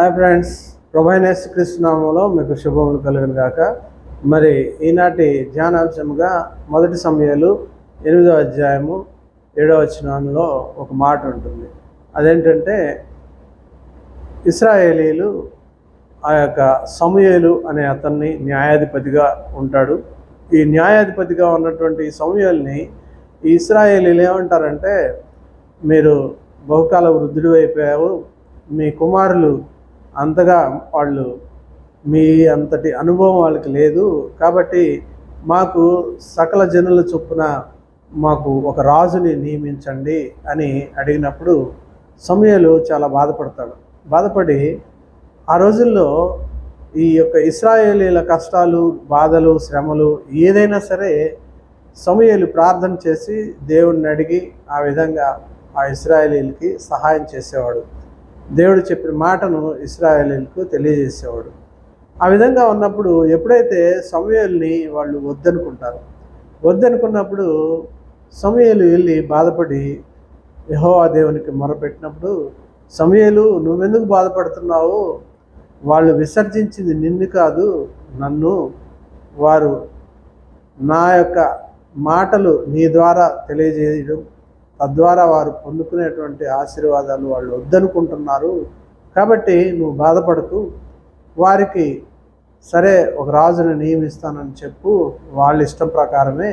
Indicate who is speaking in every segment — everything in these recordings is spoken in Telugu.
Speaker 1: హాయ్ ఫ్రెండ్స్ ప్రభైనేస్ కృష్ణనామంలో మీకు శుభములు కలుగును గాక. మరి ఈనాటి ధ్యానాంశముగా మొదటి సమయాలు ఎనిమిదవ అధ్యాయము ఏడవ వచనంలో ఒక మాట ఉంటుంది. అదేంటంటే ఇస్రాయేలీలు ఆ యొక్క సమయలు అనే అతన్ని న్యాయాధిపతిగా ఉంటాడు. ఈ న్యాయాధిపతిగా ఉన్నటువంటి సమయాల్ని ఈ ఇస్రాయేలీలు ఏమంటారంటే మీరు బహుకాల వృద్ధుడు అయిపోయావు మీ కుమారులు అంతగా వాళ్ళు మీ అంతటి అనుభవం వాళ్ళకి లేదు. కాబట్టి మాకు సకల జనుల చొప్పున మాకు ఒక రాజుని నియమించండి అని అడిగినప్పుడు సమయలు చాలా బాధపడతాడు. బాధపడి ఆ రోజుల్లో ఈ యొక్క ఇస్రాయేలీల కష్టాలు బాధలు శ్రమలు ఏదైనా సరే సమయలు ప్రార్థన చేసి దేవుణ్ణి అడిగి ఆ విధంగా ఆ ఇస్రాయేలీలకి సహాయం చేసేవాడు. దేవుడు చెప్పిన మాటను ఇస్రాయేలీలకు తెలియజేసేవాడు. ఆ విధంగా ఉన్నప్పుడు ఎప్పుడైతే సమయాల్ని వాళ్ళు వద్దనుకుంటారు వద్దనుకున్నప్పుడు సమయాలు వెళ్ళి బాధపడి యహోవా దేవునికి మొరపెట్టినప్పుడు సమయాలు నువ్వెందుకు బాధపడుతున్నావు? వాళ్ళు విసర్జించింది నిన్ను కాదు నన్ను వారు నా యొక్క మాటలు నీ ద్వారా తెలియజేయడం తద్వారా వారు పొందుకునేటువంటి ఆశీర్వాదాలు వాళ్ళు వద్దనుకుంటున్నారు. కాబట్టి నువ్వు బాధపడుతూ వారికి సరే ఒక రాజుని నియమిస్తానని చెప్పు వాళ్ళ ఇష్టం ప్రకారమే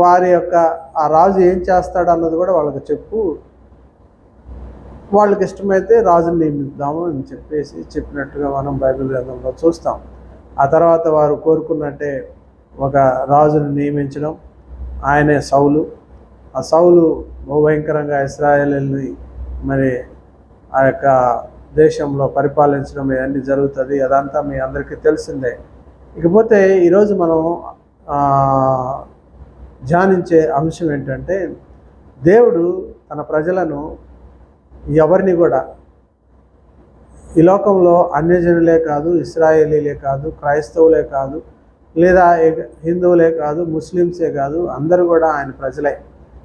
Speaker 1: వారి యొక్క ఆ రాజు ఏం చేస్తాడు అన్నది కూడా వాళ్ళకి చెప్పు. వాళ్ళకి ఇష్టమైతే రాజుని నియమిద్దాము అని చెప్పేసి చెప్పినట్టుగా మనం బైబిల్ గ్రంథంలో చూస్తాం. ఆ తర్వాత వారు కోరుకున్నట్టే ఒక రాజుని నియమించడం ఆయనే సౌలు. ఆ సౌలు బహు భయంకరంగా ఇస్రాయేల్ని మరి ఆ యొక్క దేశంలో పరిపాలించడం ఇవన్నీ జరుగుతుంది. అదంతా మీ అందరికీ తెలిసిందే. ఇకపోతే ఈరోజు మనం ధ్యానించే అంశం ఏంటంటే దేవుడు తన ప్రజలను ఎవరిని కూడా ఈ లోకంలో అన్యజనులే కాదు ఇస్రాయేలీలే కాదు క్రైస్తవులే కాదు లేదా హిందువులే కాదు ముస్లిమ్సే కాదు అందరూ కూడా ఆయన ప్రజలే.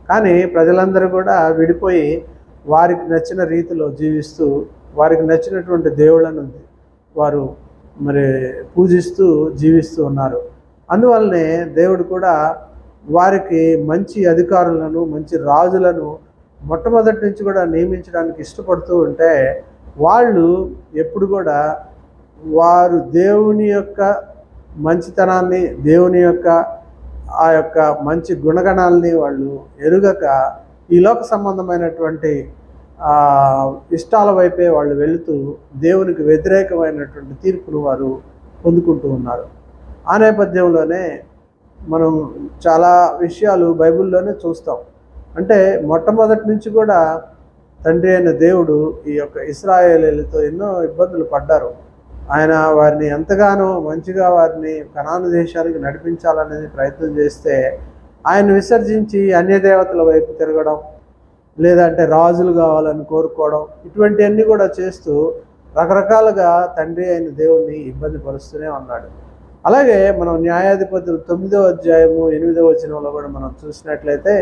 Speaker 1: కానీ ప్రజలందరూ కూడా విడిపోయి వారికి నచ్చిన రీతిలో జీవిస్తూ వారికి నచ్చినటువంటి దేవుళ్ళను వారు మరి పూజిస్తూ జీవిస్తూ ఉన్నారు. అందువల్లనే దేవుడు కూడా వారికి మంచి అధికారులను మంచి రాజులను మొట్టమొదటి నుంచి కూడా నియమించడానికి ఇష్టపడుతూ ఉంటే వాళ్ళు ఎప్పుడు కూడా వారు దేవుని యొక్క మంచితనాన్ని దేవుని యొక్క ఆ యొక్క మంచి గుణగణాలని వాళ్ళు ఎరుగక ఈ లోక సంబంధమైనటువంటి ఇష్టాల వైపే వాళ్ళు వెళుతూ దేవునికి వ్యతిరేకమైనటువంటి తీర్పును వారు పొందుకుంటూ ఉన్నారు. ఆ నేపథ్యంలోనే మనం చాలా విషయాలు బైబిల్లోనే చూస్తాం. అంటే మొట్టమొదటి నుంచి కూడా తండ్రి అయిన దేవుడు ఈ యొక్క ఇస్రాయేలీలతో ఎన్నో ఇబ్బందులు పడ్డారు. ఆయన వారిని ఎంతగానో మంచిగా వారిని కణాను దేశానికి నడిపించాలనేది ప్రయత్నం చేస్తే ఆయన విసర్జించి అన్య దేవతల వైపు తిరగడం లేదంటే రాజులు కావాలని కోరుకోవడం ఇటువంటివన్నీ కూడా చేస్తూ రకరకాలుగా తండ్రి అయిన దేవుణ్ణి ఇబ్బంది పరుస్తూనే ఉన్నాడు. అలాగే మనం న్యాయాధిపతులు తొమ్మిదో అధ్యాయము ఎనిమిదో వచనంలో కూడా మనం చూసినట్లయితే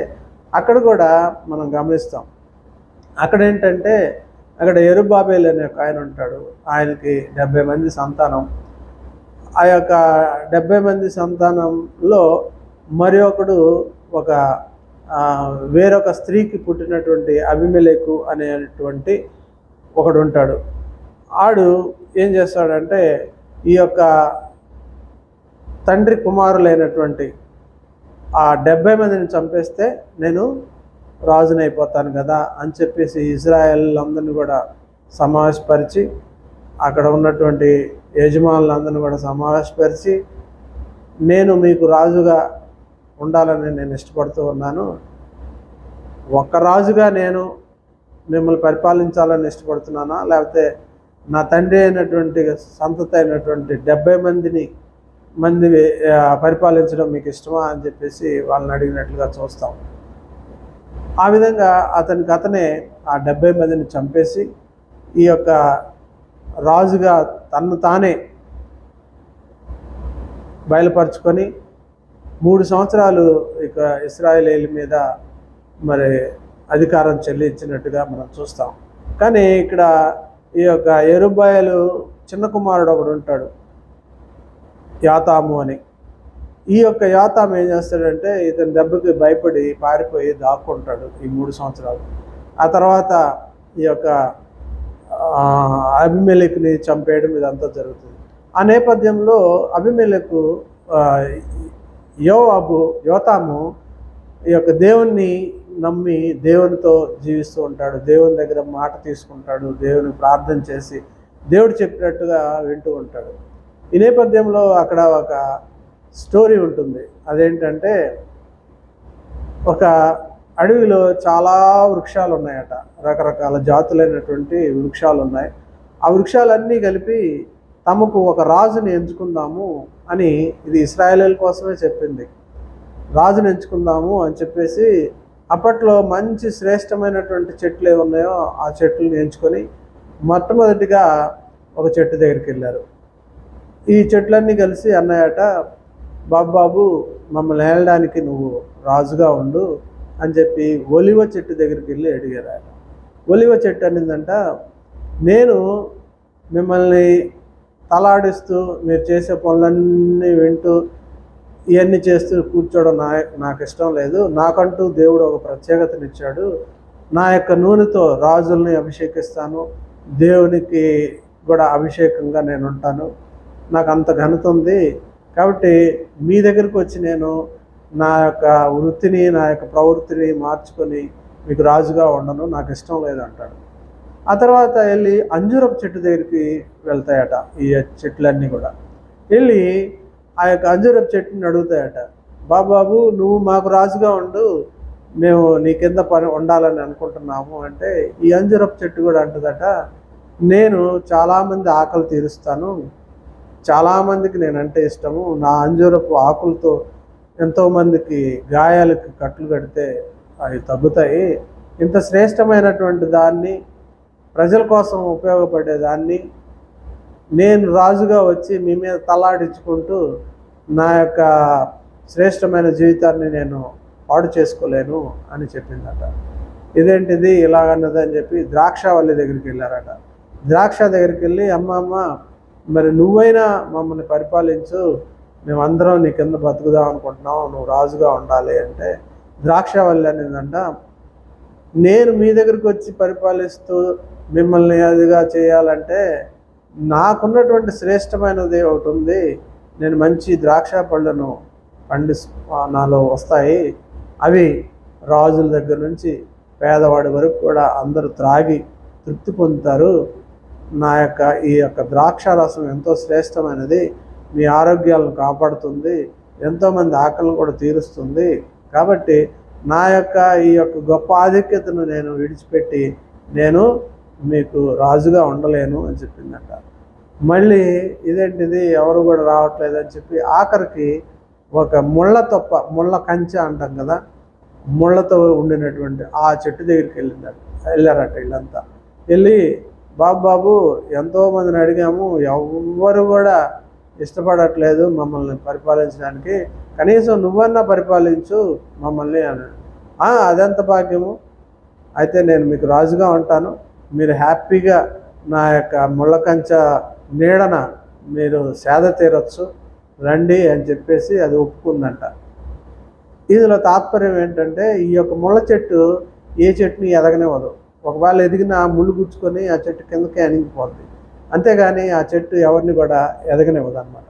Speaker 1: అక్కడ కూడా మనం గమనిస్తాం. అక్కడ ఏంటంటే అక్కడ ఎరుబాబేల్ అనే ఒక ఆయన ఉంటాడు. ఆయనకి డెబ్బై మంది సంతానం. ఆ యొక్క డెబ్బై మంది సంతానంలో మరి ఒకడు ఒక వేరొక స్త్రీకి పుట్టినటువంటి అభిమలేకు అనేటువంటి ఒకడు ఉంటాడు. ఆడు ఏం చేస్తాడంటే ఈ యొక్క తండ్రి కుమారులైనటువంటి ఆ డెబ్బై మందిని చంపేస్తే నేను రాజునైపోతాను కదా అని చెప్పేసి ఇజ్రాయెల్ అందరిని కూడా సమావేశపరిచి అక్కడ ఉన్నటువంటి యజమానులందరిని కూడా సమావేశపరిచి నేను మీకు రాజుగా ఉండాలని నేను ఇష్టపడుతూ ఉన్నాను. ఒక్క రాజుగా నేను మిమ్మల్ని పరిపాలించాలని ఇష్టపడుతున్నానా? లేకపోతే నా తండ్రి అయినటువంటి సంతతి అయినటువంటి డెబ్బై మందిని మంది పరిపాలించడం మీకు ఇష్టమా అని చెప్పేసి వాళ్ళని అడిగినట్లుగా చూస్తాం. ఆ విధంగా అతనికి అతనే ఆ డెబ్బై మందిని చంపేసి ఈ యొక్క రాజుగా తన్ను తానే బయలుపరుచుకొని మూడు సంవత్సరాలు ఇక ఇస్రాయేలీల మీద మరి అధికారం చెల్లించినట్టుగా మనం చూస్తాం. కానీ ఇక్కడ ఈ యొక్క ఎరుబాయలు చిన్న కుమారుడు ఒకడు ఉంటాడు. యాతాము అని. ఈ యొక్క యాతాము ఏం చేస్తాడంటే ఇతని దెబ్బకి భయపడి పారిపోయి దాక్కుంటాడు ఈ మూడు సంవత్సరాలు. ఆ తర్వాత ఈ యొక్క అభిమేలకుని చంపేయడం ఇదంతా జరుగుతుంది. ఆ నేపథ్యంలో అభిమేలకు యోవాబు యోతాము ఈ యొక్క దేవుణ్ణి నమ్మి దేవునితో జీవిస్తూ ఉంటాడు. దేవుని దగ్గర మాట తీసుకుంటాడు. దేవుని ప్రార్థన చేసి దేవుడు చెప్పినట్టుగా వింటూ ఉంటాడు. ఈ నేపథ్యంలో అక్కడ ఒక స్టోరీ ఉంటుంది. అదేంటంటే ఒక అడవిలో చాలా వృక్షాలు ఉన్నాయట రకరకాల జాతులైనటువంటి వృక్షాలు ఉన్నాయి ఆ వృక్షాలన్నీ కలిపి తమకు ఒక రాజుని ఎంచుకుందాము అని ఇది ఇస్రాయేలీల కోసమే చెప్పింది. రాజుని ఎంచుకుందాము అని చెప్పేసి అప్పట్లో మంచి శ్రేష్టమైనటువంటి చెట్లు ఏవి ఉన్నాయో ఆ చెట్లను ఎంచుకొని మొట్టమొదటిగా ఒక చెట్టు దగ్గరికి వెళ్ళారు. ఈ చెట్లన్నీ కలిసి అన్నాయట బాబు బాబు మమ్మల్ని ఏలడానికి నువ్వు రాజుగా ఉండు అని చెప్పి ఒలివ చెట్టు దగ్గరికి వెళ్ళి అడిగారు ఆయన. ఒలివ చెట్టు అనిందంట నేను మిమ్మల్ని తలాడిస్తూ మీరు చేసే పనులన్నీ వింటూ ఇవన్నీ చేస్తూ కూర్చోవడం నా నాకు ఇష్టం లేదు. నాకంటూ దేవుడు ఒక ప్రత్యేకతనిచ్చాడు నా యొక్క నూనెతో రాజుల్ని అభిషేకిస్తాను. దేవునికి కూడా అభిషేకంగా నేను ఉంటాను. నాకు అంత ఘనత ఉంది. కాబట్టి మీ దగ్గరకు వచ్చి నేను నా యొక్క వృత్తిని నా యొక్క ప్రవృత్తిని మార్చుకొని మీకు రాజుగా ఉండను నాకు ఇష్టం లేదంటాడు ఆ తర్వాత వెళ్ళి అంజూరపు చెట్టు దగ్గరికి వెళ్తాయట ఈ చెట్లన్నీ కూడా. వెళ్ళి ఆ యొక్క అంజూరపు చెట్టుని అడుగుతాయట బాబాబు నువ్వు మాకు రాజుగా ఉండు మేము నీ కింద పని ఉండాలని అనుకుంటున్నాము అంటే ఈ అంజూరపు చెట్టు కూడా అంటుందట నేను చాలామంది ఆకలి తీరుస్తాను చాలామందికి నేనంటే ఇష్టము. నా అంజూరపు ఆకులతో ఎంతోమందికి గాయాలకి కట్లు కడితే అవి తగ్గుతాయి. ఇంత శ్రేష్టమైనటువంటి దాన్ని ప్రజల కోసం ఉపయోగపడే దాన్ని నేను రాజుగా వచ్చి మీ మీద తలాడించుకుంటూ నా యొక్క శ్రేష్టమైన జీవితాన్ని నేను పాడు చేసుకోలేను అని చెప్పిందట. ఇదేంటిది? ఇలాగన్నదని చెప్పి ద్రాక్షవల్లి దగ్గరికి వెళ్ళారట. ద్రాక్ష దగ్గరికి వెళ్ళి అమ్మ అమ్మ మరి నువ్వైనా మమ్మల్ని పరిపాలించు మేమందరం నీ కింద బతుకుదాం అనుకుంటున్నాం నువ్వు రాజుగా ఉండాలి అంటే ద్రాక్షవల్లి అనేదంట నేను మీ దగ్గరికి వచ్చి పరిపాలిస్తూ మిమ్మల్ని అదిగా చేయాలంటే నాకున్నటువంటి శ్రేష్టమైనది ఒకటి ఉంది. నేను మంచి ద్రాక్ష పళ్ళను పండి నాలో వస్తాయి. అవి రాజుల దగ్గర నుంచి పేదవాడి వరకు కూడా అందరూ త్రాగి తృప్తి పొందుతారు. నా యొక్క ఈ యొక్క ద్రాక్ష రసం ఎంతో శ్రేష్టమైనది. మీ ఆరోగ్యాలను కాపాడుతుంది. ఎంతోమంది ఆకలిని కూడా తీరుస్తుంది. కాబట్టి నా యొక్క ఈ యొక్క గొప్ప ఆధిక్యతను నేను విడిచిపెట్టి నేను మీకు రాజుగా ఉండలేను అని చెప్పిందట. మళ్ళీ ఇదేంటిది? ఎవరు కూడా రావట్లేదు అని చెప్పి ఆఖరికి ఒక ముళ్ళ తొప్ప ముళ్ళ కంచె అంటాం కదా ముళ్ళతో ఉండినటువంటి ఆ చెట్టు దగ్గరికి వెళ్ళిందట వెళ్ళారట వీళ్ళంతా వెళ్ళి బాబు బాబు ఎంతోమందిని అడిగాము ఎవ్వరు కూడా ఇష్టపడట్లేదు మమ్మల్ని పరిపాలించడానికి. కనీసం నువ్వన్నా పరిపాలించు మమ్మల్ని అన్నాడు. అదంత అదెంత భాగ్యము? అయితే నేను మీకు రాజుగా ఉంటాను. మీరు హ్యాపీగా నా యొక్క ముళ్ళకంచ నీడన మీరు సేద తీరొచ్చు రండి అని చెప్పేసి అది ఒప్పుకుందంట. ఇందులో తాత్పర్యం ఏంటంటే ఈ యొక్క ముళ్ళ చెట్టు ఏ చెట్టుని ఎదగనివ్వదు. ఒకవేళ ఎదిగిన ఆ ముళ్ళు గుచ్చుకొని ఆ చెట్టు కిందకి అణిగిపోద్ది. అంతేగాని ఆ చెట్టు ఎవరిని కూడా ఎదగనివ్వదు అనమాట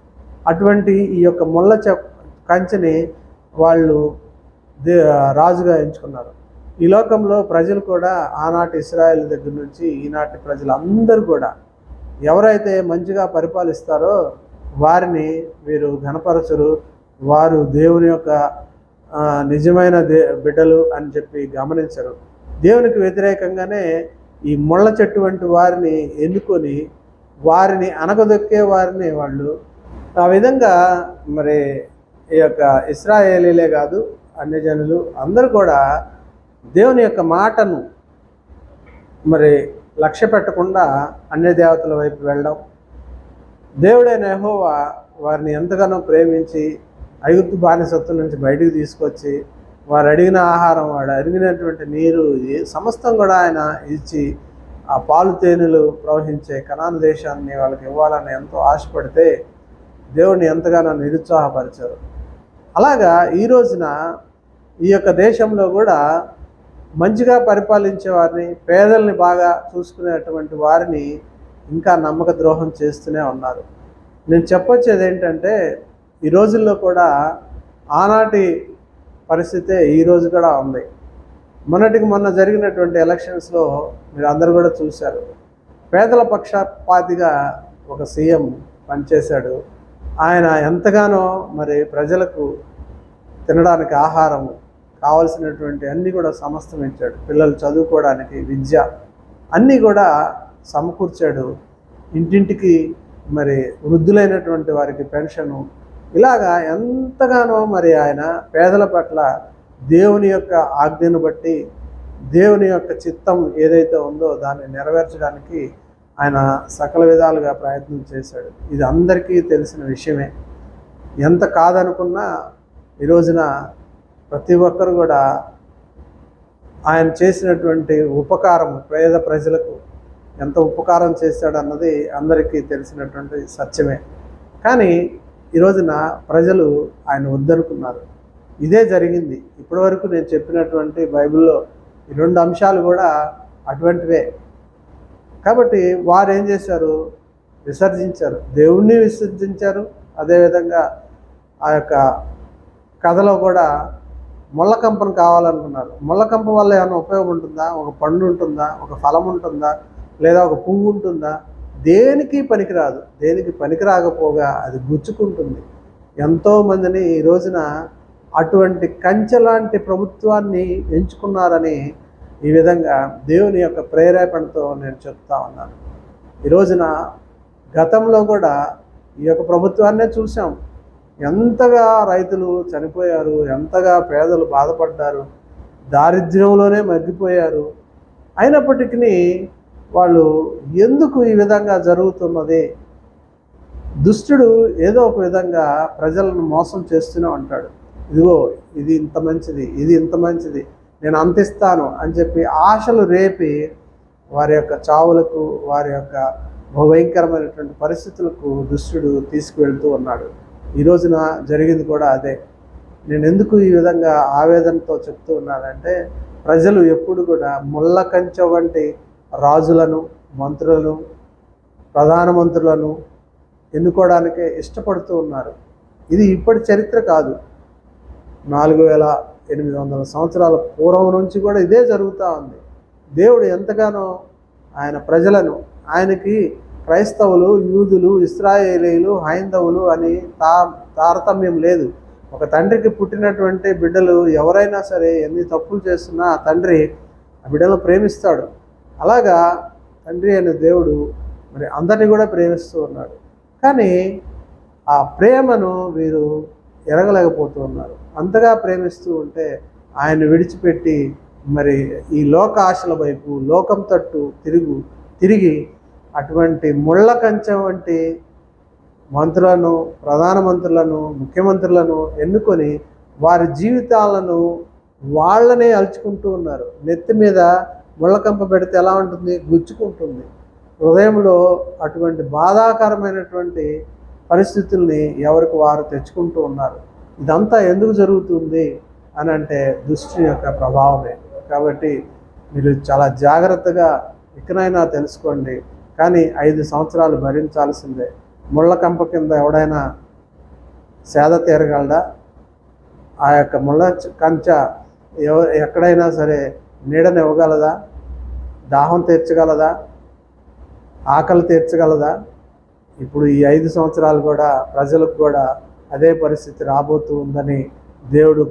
Speaker 1: అటువంటి ఈ యొక్క ముళ్ళ చె కంచెని వాళ్ళు దే రాజుగా ఎంచుకున్నారు. ఈ లోకంలో ప్రజలు కూడా ఆనాటి ఇస్రాయల్ దగ్గర నుంచి ఈనాటి ప్రజలందరూ కూడా ఎవరైతే మంచిగా పరిపాలిస్తారో వారిని వీరు ఘనపరచరు. వారు దేవుని యొక్క నిజమైన దే బిడ్డలు అని చెప్పి గమనించరు. దేవునికి వ్యతిరేకంగానే ఈ ముళ్ళ చెట్టు వంటి వారిని ఎన్నుకొని వారిని అనగదొక్కే వారిని వాళ్ళు. ఆ విధంగా మరి ఈ యొక్క ఇస్రాయేలీలే కాదు అన్యజనులు అందరూ కూడా దేవుని యొక్క మాటను మరి లక్ష్య పెట్టకుండా అన్య దేవతల వైపు వెళ్ళడం దేవుడైన యహోవా వారిని ఎంతగానో ప్రేమించి ఐగుప్తు బానిసత్వం నుంచి బయటికి తీసుకొచ్చి వారు అడిగిన ఆహారం వాడు అడిగినటువంటి నీరు ఈ సమస్తం కూడా ఆయన ఇచ్చి ఆ పాలు తేనెలు ప్రవహించే కనాను దేశాన్ని వాళ్ళకి ఇవ్వాలని ఎంతో ఆశపడితే దేవుడిని ఎంతగానో నిరుత్సాహపరిచారు. అలాగా ఈ రోజున ఈ యొక్క దేశంలో కూడా మంచిగా పరిపాలించే వారిని పేదల్ని బాగా చూసుకునేటువంటి వారిని ఇంకా నమ్మక ద్రోహం చేస్తూనే ఉన్నారు. నేను చెప్పొచ్చేది ఏంటంటే ఈ రోజుల్లో కూడా ఆనాటి పరిస్థితే ఈ రోజు కూడా ఉంది. మొన్నటికి మొన్న జరిగినటువంటి ఎలక్షన్స్లో మీరు అందరు కూడా చూశారు. పేదల పక్షపాతిగా ఒక సీఎం పనిచేశాడు. ఆయన ఎంతగానో మరి ప్రజలకు తినడానికి ఆహారము కావలసినటువంటి అన్నీ కూడా సమస్తమించాడు పిల్లలు చదువుకోవడానికి విద్య అన్నీ కూడా సమకూర్చాడు. ఇంటింటికి మరి వృద్ధులైనటువంటి వారికి పెన్షను ఇలాగా ఎంతగానో మరి ఆయన పేదల పట్ల దేవుని యొక్క ఆజ్ఞను బట్టి దేవుని యొక్క చిత్తం ఏదైతే ఉందో దాన్ని నెరవేర్చడానికి ఆయన సకల విధాలుగా ప్రయత్నం చేశాడు. ఇది అందరికీ తెలిసిన విషయమే. ఎంత కాదనుకున్నా ఈ రోజున ప్రతి ఒక్కరు కూడా ఆయన చేసినటువంటి ఉపకారం పేద ప్రజలకు ఎంత ఉపకారం చేశాడన్నది అందరికీ తెలిసినటువంటి సత్యమే. కానీ ఈ రోజున ప్రజలు ఆయన వద్దనుకున్నారు. ఇదే జరిగింది. ఇప్పటివరకు నేను చెప్పినటువంటి బైబిల్లో ఈ రెండు అంశాలు కూడా అటువంటివే. కాబట్టి వారు ఏం చేశారు? విసర్జించారు. దేవుణ్ణి విసర్జించారు. అదేవిధంగా ఆ యొక్క కథలో కూడా ముళ్ళకంపను కావాలనుకున్నారు. ముళ్ళకంప వల్ల ఏమైనా ఉపయోగం ఉంటుందా? ఒక పండు ఉంటుందా? ఒక ఫలం ఉంటుందా? లేదా ఒక పువ్వు ఉంటుందా? దేనికి పనికిరాదు? దేనికి పనికి రాకపోగా అది గుచ్చుకుంటుంది. ఎంతోమందిని ఈ రోజున అటువంటి కంచె లాంటి ప్రభుత్వాన్ని ఎంచుకున్నారని ఈ విధంగా దేవుని యొక్క ప్రేరేపణతో నేను చెప్తా ఉన్నాను. ఈ రోజున గతంలో కూడా ఈ యొక్క ప్రభుత్వాన్నే చూసాం ఎంతగా రైతులు చనిపోయారు ఎంతగా పేదలు బాధపడ్డారు దారిద్ర్యంలోనే మగ్గిపోయారు. అయినప్పటికీ వాళ్ళు ఎందుకు ఈ విధంగా జరుగుతున్నది? దుష్టుడు ఏదో ఒక విధంగా ప్రజలను మోసం చేస్తూనే ఉంటాడు ఇదిగో ఇది ఇంత మంచిది ఇది ఇంత మంచిది నేను అంతిస్తాను అని చెప్పి ఆశలు రేపి వారి యొక్క చావులకు వారి యొక్క భయంకరమైనటువంటి పరిస్థితులకు దుష్టుడు తీసుకువెళ్తూ ఉన్నాడు. ఈ రోజున జరిగింది కూడా అదే. నేను ఎందుకు ఈ విధంగా ఆవేదనతో చెప్తూ ఉన్నానంటే ప్రజలు ఎప్పుడు కూడా ముళ్ళ కంచె వంటి రాజులను మంత్రులను ప్రధానమంత్రులను ఎన్నుకోవడానికే ఇష్టపడుతూ ఉన్నారు. ఇది ఇప్పటి చరిత్ర కాదు. నాలుగు వేల ఎనిమిది వందల సంవత్సరాల పూర్వం నుంచి కూడా ఇదే జరుగుతూ ఉంది. దేవుడు ఎంతగానో ఆయన ప్రజలను ఆయనకి క్రైస్తవులు యూదులు ఇస్రాయేలీలు హైందవులు అని తా తారతమ్యం లేదు. ఒక తండ్రికి పుట్టినటువంటి బిడ్డలు ఎవరైనా సరే ఎన్ని తప్పులు చేస్తున్నా ఆ తండ్రి ఆ బిడ్డలను ప్రేమిస్తాడు. అలాగా తండ్రి అనే దేవుడు మరి అందరినీ కూడా ప్రేమిస్తూ ఉన్నాడు. కానీ ఆ ప్రేమను వీరు ఎరగలేకపోతూ ఉన్నారు. అంతగా ప్రేమిస్తూ ఉంటే ఆయన విడిచిపెట్టి మరి ఈ లోక ఆశల వైపు లోకం తట్టు తిరుగు తిరిగి అటువంటి ముళ్ళ కంచెం వంటి మంత్రులను ప్రధానమంత్రులను ముఖ్యమంత్రులను ఎన్నుకొని వారి జీవితాలను వాళ్ళనే అలుచుకుంటూ ఉన్నారు. నెత్తి మీద ముళ్ళకంప పెడితే ఎలా ఉంటుంది? గుచ్చుకుంటుంది. హృదయంలో అటువంటి బాధాకరమైనటువంటి పరిస్థితుల్ని ఎవరికి వారు తెచ్చుకుంటూ ఉన్నారు. ఇదంతా ఎందుకు జరుగుతుంది? అని అంటే దృష్టి యొక్క ప్రభావమే. కాబట్టి మీరు చాలా జాగ్రత్తగా ఇకనైనా తెలుసుకోండి. కానీ ఐదు సంవత్సరాలు భరించాల్సిందే. ముళ్ళ కంప కింద ఎవడైనా సేద తీరగలడా? ఆ యొక్క ముళ్ళ కంచ ఎవ ఎక్కడైనా సరే నీడని ఇవ్వగలదా దాహం తీర్చగలదా? ఆకలి తీర్చగలదా? ఇప్పుడు ఈ ఐదు సంవత్సరాలు కూడా ప్రజలకు కూడా అదే పరిస్థితి రాబోతూ ఉందని దేవుడు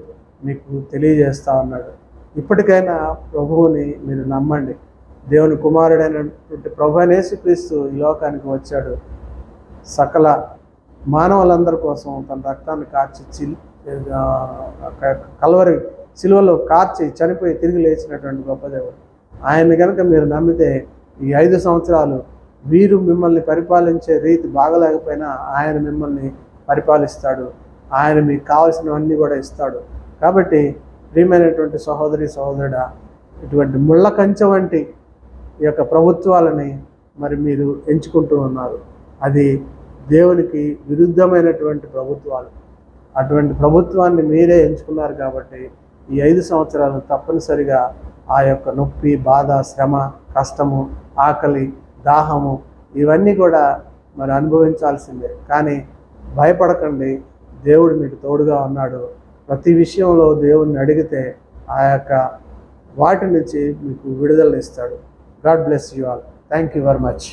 Speaker 1: మీకు తెలియజేస్తా ఉన్నాడు. ఇప్పటికైనా ప్రభువుని మీరు నమ్మండి. దేవుని కుమారుడైనటువంటి ప్రభు క్రీస్తు ఈ లోకానికి వచ్చాడు. సకల మానవులందరి కోసం తన రక్తాన్ని కార్చి చిల్ కలవరి సిలువలో కార్చి చనిపోయి తిరిగి లేచినటువంటి గొప్ప దేవుడు. ఆయన కనుక మీరు నమ్మితే ఈ ఐదు సంవత్సరాలు వీరు మిమ్మల్ని పరిపాలించే రీతి బాగలేకపోయినా ఆయన మిమ్మల్ని పరిపాలిస్తాడు. ఆయన మీకు కావలసినవన్నీ కూడా ఇస్తాడు. కాబట్టి ప్రియమైనటువంటి సహోదరి సహోదరుడా ఇటువంటి ముళ్ళ కంచె వంటి ఈ యొక్క ప్రభుత్వాలని మరి మీరు ఎంచుకుంటూ ఉన్నారు. అది దేవునికి విరుద్ధమైనటువంటి ప్రభుత్వాలు. అటువంటి ప్రభుత్వాన్ని మీరే ఎంచుకున్నారు కాబట్టి ఈ ఐదు సంవత్సరాలు తప్పనిసరిగా ఆ యొక్క నొప్పి బాధ శ్రమ కష్టము ఆకలి దాహము ఇవన్నీ కూడా మరి అనుభవించాల్సిందే. కానీ భయపడకండి. దేవుడు మీకు తోడుగా ఉన్నాడు. ప్రతి విషయంలో దేవుణ్ణి అడిగితే ఆ యొక్క వాటి నుంచి మీకు విడుదల ఇస్తాడు. God bless you all. Thank you very much.